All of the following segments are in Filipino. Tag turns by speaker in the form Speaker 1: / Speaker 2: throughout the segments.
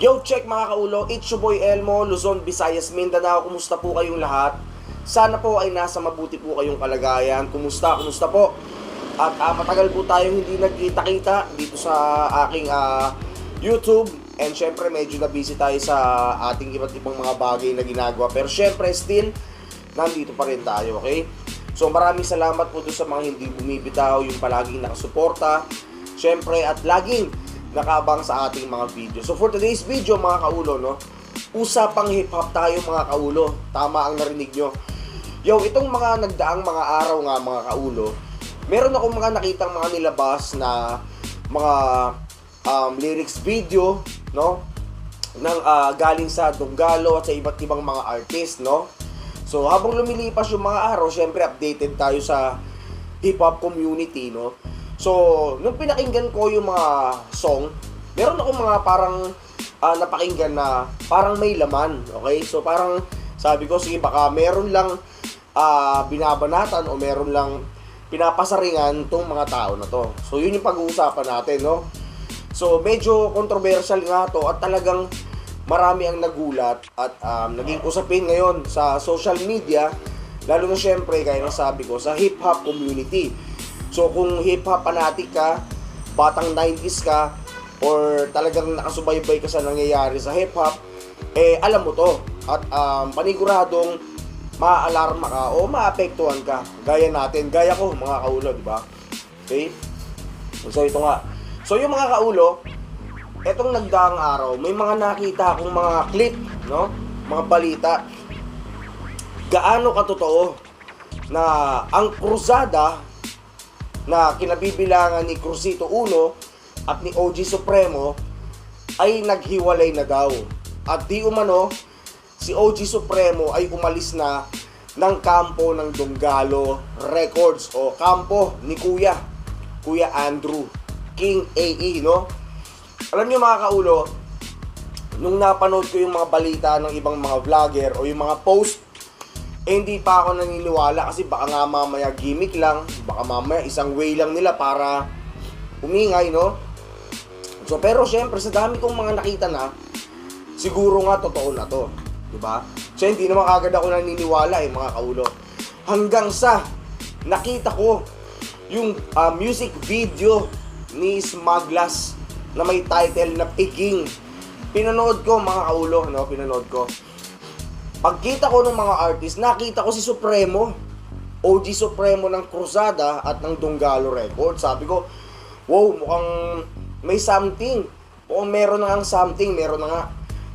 Speaker 1: Yo, check mga kaulo, it's your boy Elmo, Luzon, Visayas, Mindanao. Kumusta po kayong lahat? Sana po ay nasa mabuti po kayong kalagayan. Kumusta? Kumusta po? At ah, matagal po tayong hindi nagkita-kita dito sa aking ah, YouTube. And syempre medyo na busy tayo sa ating iba't ibang mga bagay na ginagawa. Pero syempre still, nandito pa rin tayo, okay? So maraming salamat po doon sa mga hindi bumibitaw, yung palaging nakasuporta. Syempre at laging nakabang sa ating mga video. So for today's video mga kaulo, no? Usapang hip-hop tayo mga kaulo. Tama ang narinig nyo. Yo, itong mga nagdaang mga araw nga mga kaulo, meron akong mga nakitang mga nilabas na mga um, lyrics video, no? ng ah, galing sa Dunggalo at sa iba't ibang mga artist, no? So, habang lumilipas yung mga araw, syempre updated tayo sa hip-hop community, no? So, nung pinakinggan ko yung mga song, meron akong mga parang ah, napakinggan na parang may laman, okay? So, parang sabi ko, sige, baka meron lang ah, binabanatan o meron lang pinapasaringan tong mga tao na to. So, yun yung pag-uusapan natin, no? So, medyo controversial nga to at talagang marami ang nagulat at um, naging usapin ngayon sa social media, lalo na syempre, kaya na sabi ko, sa hip-hop community. So, kung hip-hop fanatic ka, batang 90s ka, or talagang nakasubaybay ka sa nangyayari sa hip-hop, eh, alam mo to. At um, paniguradong maaalarma ka o maapektuhan ka. Gaya natin, gaya ko, mga kaulo, di ba? Okay? So, ito nga. So, yung mga kaulo, etong nagdaang araw, may mga nakita akong mga clip, no? Mga balita. Gaano katotoo na ang krusada na kinabibilangan ni Crucito Uno at ni OG Supremo ay naghiwalay na daw. At di umano, si OG Supremo ay umalis na ng kampo ng Donggalo Records o kampo ni Kuya, Kuya Andrew, King AE, no? Alam niyo mga kaulo, nung napanood ko yung mga balita ng ibang mga vlogger o yung mga post, eh hindi pa ako naniniwala kasi baka nga mamaya gimmick lang, baka mamaya isang way lang nila para umingay, no? So, pero syempre, sa dami kong mga nakita na, siguro nga totoo na to. Di ba? So, hindi naman agad ako naniniwala eh, mga kaulo. Hanggang sa nakita ko yung ah, music video ni Smaglas na may title na Piging. Pinanood ko mga kaulo, no? Pinanood ko. Pagkita ko ng mga artist, nakita ko si Supremo. OG Supremo ng Cruzada at ng Donggalo Records. Sabi ko, wow, mukhang may something. Mukhang meron na nga something, meron na nga.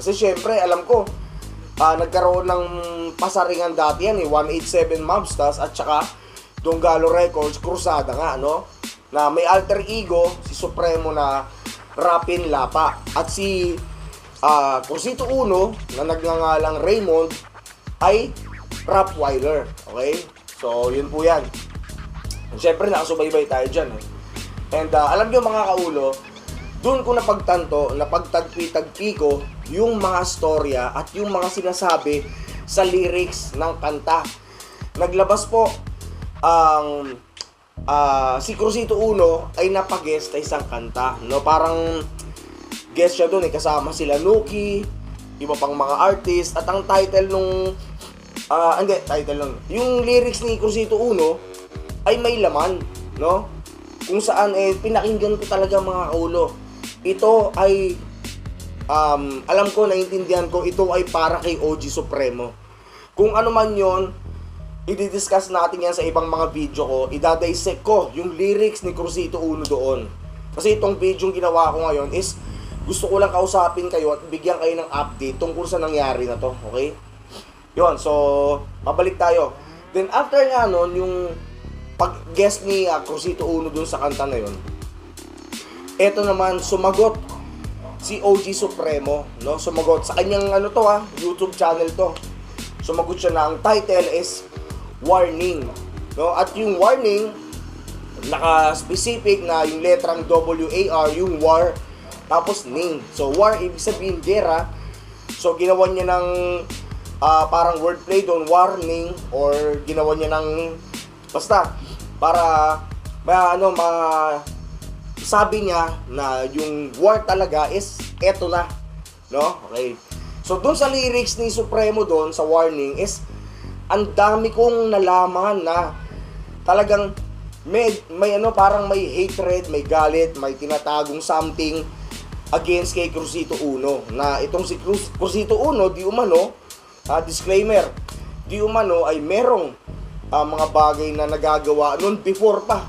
Speaker 1: Kasi syempre, alam ko, ah, nagkaroon ng pasaringan dati yan eh, 187 Mobstars at saka Donggalo Records, Cruzada nga, no? Na may alter ego, si Supremo na Rapin Lapa. At si ah Crucito Uno, na nagngangalang Raymond, ay Rapweiler. Okay? So, yun po yan. Siyempre, nakasubaybay tayo dyan. Eh. And ah, alam nyo mga kaulo, doon ko napagtanto, napagtagpi-tagpi ko yung mga storya at yung mga sinasabi sa lyrics ng kanta. Naglabas po ang ah, si Crucito Uno ay napag-guest sa isang kanta. No? Parang guest siya doon, eh, kasama sila Nuki, iba pang mga artist, at ang title nung, ah, hindi, title lang, yung lyrics ni Crucito Uno, ay may laman, no? Kung saan, eh, pinakinggan ko talaga mga kaulo. Ito ay, um, alam ko, naiintindihan ko, ito ay para kay OG Supremo. Kung ano man yon i-discuss natin yan sa ibang mga video ko, idadissect ko yung lyrics ni Crucito Uno doon. Kasi itong video yung ginawa ko ngayon is gusto ko lang kausapin kayo at bigyan kayo ng update tungkol sa nangyari na to, okay? Yon, so mabalik tayo. Then after nga nun, yung pag-guest ni uh, Crucito Uno dun sa kanta na yun, eto naman, sumagot si OG Supremo, no? Sumagot sa kanyang ano to ah, YouTube channel to. Sumagot siya na ang title is Warning, no? At yung warning naka-specific na yung letrang W-A-R, yung war, tapos ning. So, war, ibig sabihin, gera. So, ginawa niya ng ah, parang wordplay doon, warning, or ginawa niya ng, basta, para, ma, ano, ma, sabi niya na yung war talaga is eto na. No? Okay. So, dun sa lyrics ni Supremo doon, sa warning, is ang dami kong nalaman na talagang may, may ano, parang may hatred, may galit, may tinatagong something against kay Crucito Uno. Na itong si Cruz, Crucito Uno, di umano, ah, disclaimer, di umano ay merong ah, mga bagay na nagagawa noon before pa.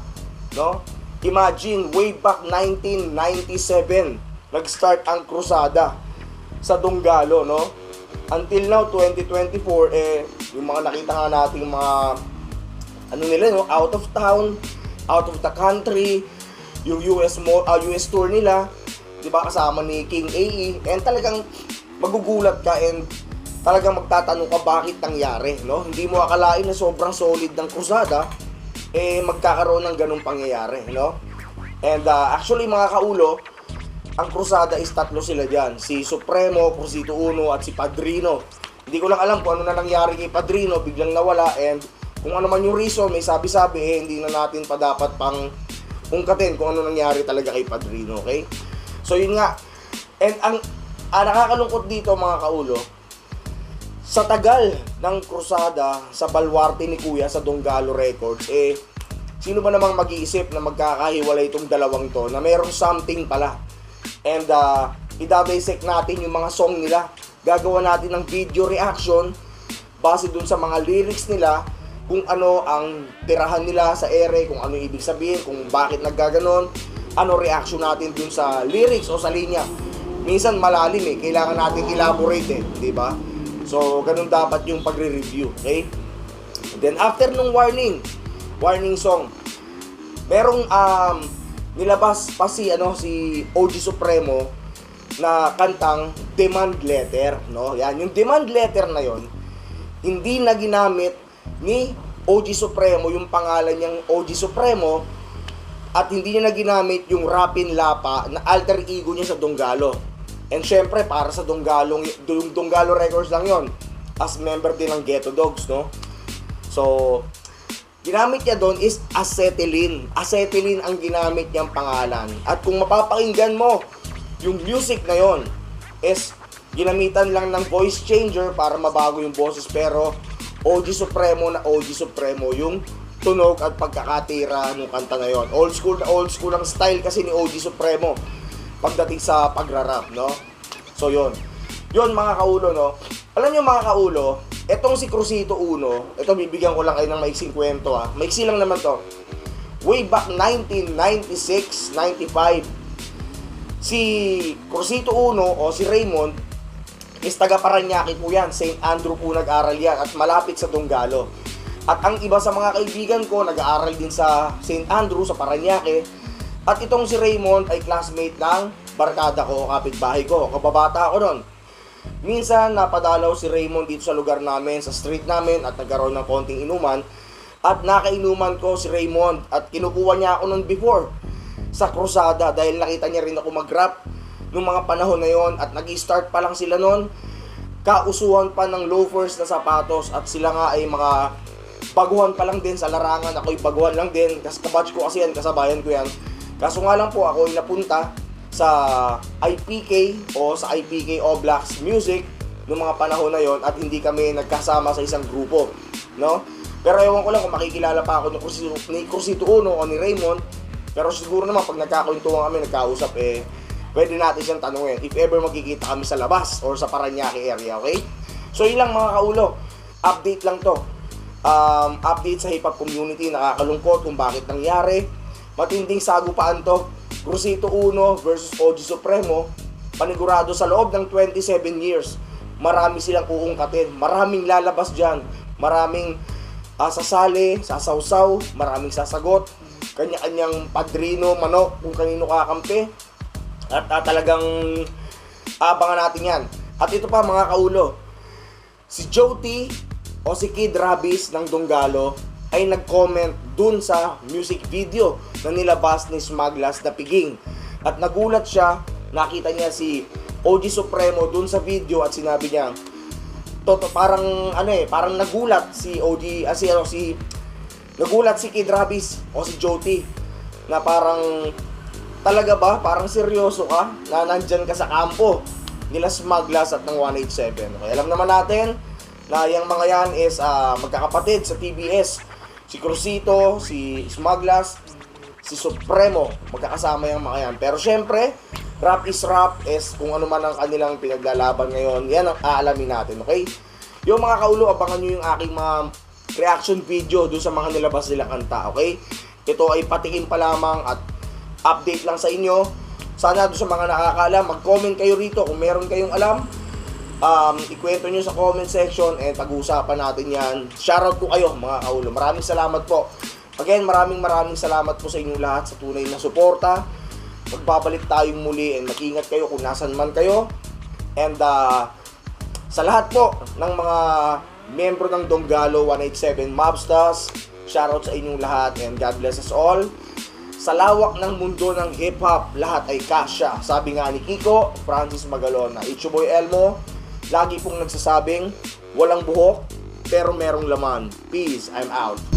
Speaker 1: No? Imagine, way back 1997, nag-start ang krusada sa Donggalo, no? Until now, 2024, eh, yung mga nakita nga natin, mga, ano nila, no? Out of town, out of the country, yung US, mo, ah, US tour nila, di ba, kasama ni King AE, and talagang magugulat ka and talagang magtatanong ka bakit nangyari, no? Hindi mo akalain na sobrang solid ng krusada, eh, magkakaroon ng ganung pangyayari, no? And uh, actually, mga kaulo, ang krusada is tatlo sila dyan. Si Supremo, Crucito Uno, at si Padrino. Hindi ko lang alam kung ano na nangyari kay Padrino, biglang nawala, and kung ano man yung reason, may sabi-sabi, eh, hindi na natin pa dapat pang ungkatin kung ano nangyari talaga kay Padrino, okay? So, yun nga. And ang ah, nakakalungkot dito, mga kaulo, sa tagal ng krusada sa balwarte ni Kuya sa Donggalo Records, eh, sino ba namang mag-iisip na magkakahiwalay itong dalawang to na merong something pala. And uh, idadissect natin yung mga song nila. Gagawa natin ng video reaction base dun sa mga lyrics nila kung ano ang tirahan nila sa ere, kung ano ibig sabihin, kung bakit naggaganon, ano reaction natin dun sa lyrics o sa linya. Minsan malalim eh, kailangan natin elaborate eh, di ba? So, ganun dapat yung pagre-review, okay? Then after nung warning, warning song, merong um, nilabas pa si ano si OG Supremo na kantang demand letter, no? Yan, yung demand letter na yon hindi na ginamit ni OG Supremo yung pangalan niyang OG Supremo at hindi niya na ginamit yung Rapin Lapa na alter ego niya sa Donggalo. And syempre, para sa Donggalo, yung Donggalo Records lang yon as member din ng Ghetto Dogs, no? So, ginamit niya doon is acetylene. Acetylene ang ginamit niyang pangalan. At kung mapapakinggan mo, yung music na yon is ginamitan lang ng voice changer para mabago yung boses pero OG Supremo na OG Supremo yung tunog at pagkakatira ng kanta na yon. Old school na old school ang style kasi ni OG Supremo pagdating sa pagrarap, no? So yon. Yon mga kaulo, no? Alam niyo mga kaulo, etong si Crucito Uno, ito bibigyan ko lang kayo ng maiksing kwento ha. Maiksi lang naman to. Way back 1996, 95, si Crucito Uno o si Raymond is taga Paranaque po yan. St. Andrew po nag-aral yan at malapit sa Donggalo. At ang iba sa mga kaibigan ko nag-aaral din sa St. Andrew sa Paranaque. At itong si Raymond ay classmate ng barkada ko, kapitbahay ko, kababata ako noon. Minsan napadalaw si Raymond dito sa lugar namin, sa street namin at nagkaroon ng konting inuman. At nakainuman ko si Raymond at kinukuha niya ako noon before sa krusada dahil nakita niya rin ako mag-rap nung mga panahon na yon at nag start pa lang sila noon kausuhan pa ng loafers na sapatos at sila nga ay mga baguhan pa lang din sa larangan ako'y baguhan lang din. Kasi kabatch ko kasi yan kasabayan ko yan. Kaso nga lang po ako ay napunta sa IPK o sa IPK Oblax Music noong mga panahon na yon at hindi kami nagkasama sa isang grupo no? Pero ewan ko lang kung makikilala pa ako ni Crucito, ni Uno o ni Raymond. Pero siguro naman pag nagkakwentuhan kami, nagkausap eh, pwede natin siyang tanungin. If ever magkikita kami sa labas or sa Paranaque area, okay? So yun lang mga kaulo, update lang to. Um, update sa hip-hop community, nakakalungkot kung bakit nangyari. Matinding sagupaan to. Crucito Uno versus OG Supremo, panigurado sa loob ng 27 years. Marami silang uungkatin, maraming lalabas dyan, maraming uh, sasali, sasawsaw, maraming sasagot, kanya-kanyang padrino, manok, kung kanino kakampi. At uh, talagang abangan natin yan. At ito pa mga kaulo, si Joti o si Kid Rabis ng Donggalo ay nag-comment dun sa music video na nilabas ni Smaglas na Piging. At nagulat siya, nakita niya si OG Supremo dun sa video at sinabi niya, toto parang ano eh, parang nagulat si OG, ah, si, ano, si Nagulat si Kid Rabis o si Joti na parang talaga ba, parang seryoso ka na nandyan ka sa kampo nila Smaglas at ng 187. Okay, alam naman natin na yung mga yan is ah, magkakapatid sa TBS. Si Crucito, si Smaglas, si Supremo, magkakasama yung mga yan. Pero syempre, rap is rap is kung ano man ang kanilang pinaglalaban ngayon, yan ang aalamin natin, okay? Yung mga kaulo, abangan nyo yung aking mga reaction video doon sa mga nilabas nila kanta, okay? Ito ay patikim pa lamang at update lang sa inyo. Sana doon sa mga nakakaalam, mag-comment kayo rito kung meron kayong alam. Um, ikwento nyo sa comment section and pag-uusapan natin yan. Shoutout po kayo mga kaulo. Maraming salamat po. Again, maraming maraming salamat po sa inyong lahat sa tunay na suporta. Magbabalik tayong muli and mag-ingat kayo kung nasan man kayo. And uh, sa lahat po ng mga membro ng Donggalo 187 Mobstars, shoutout sa inyong lahat and God bless us all. Sa lawak ng mundo ng hip-hop, lahat ay kasya. Sabi nga ni Kiko, Francis Magalona, Icho Boy Elmo, lagi pong nagsasabing, walang buhok, pero merong laman. Peace, I'm out.